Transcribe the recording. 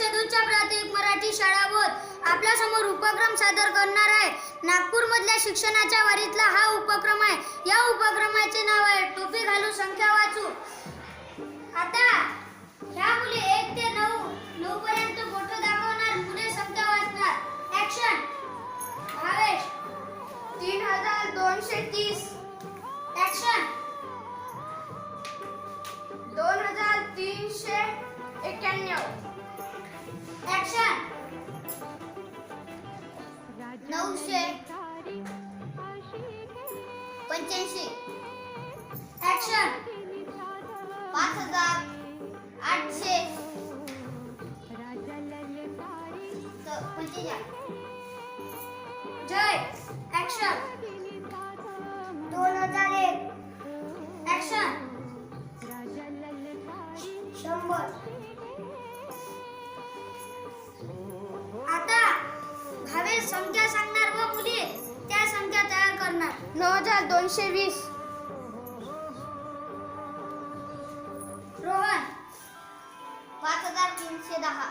वर्ष प्राथमिक मराठी शाळा बोध आपल्यासमोर उपक्रम सादर करणार आहे. नागपूर मधल्या शिक्षणाच्या वारीतला हा उपक्रम आहे. या उपक्रमाचे नाव आहे टोपी घालू संख्या वाचू. आता ह्या मुली एक ते नऊ नऊ पर्यंत फोटो दाखवणार मुले संख्या वाचणार. ऍक्शन भावेश तीन हजार दोनशे तीस. ऍक्शन दोन हजार तीनशे एक्क्याण्णव नऊशे. पंच्याऐंशी. ऍक्शन पाच हजार. आठशे. जय. ऍक्शन दोन हजार एक. ऍक्शन शंभर. सांगणार व मुली? त्या संख्या तयार करणार. नऊ हजार दोनशे वीस. रोहन पाच हजार तीनशे दहा.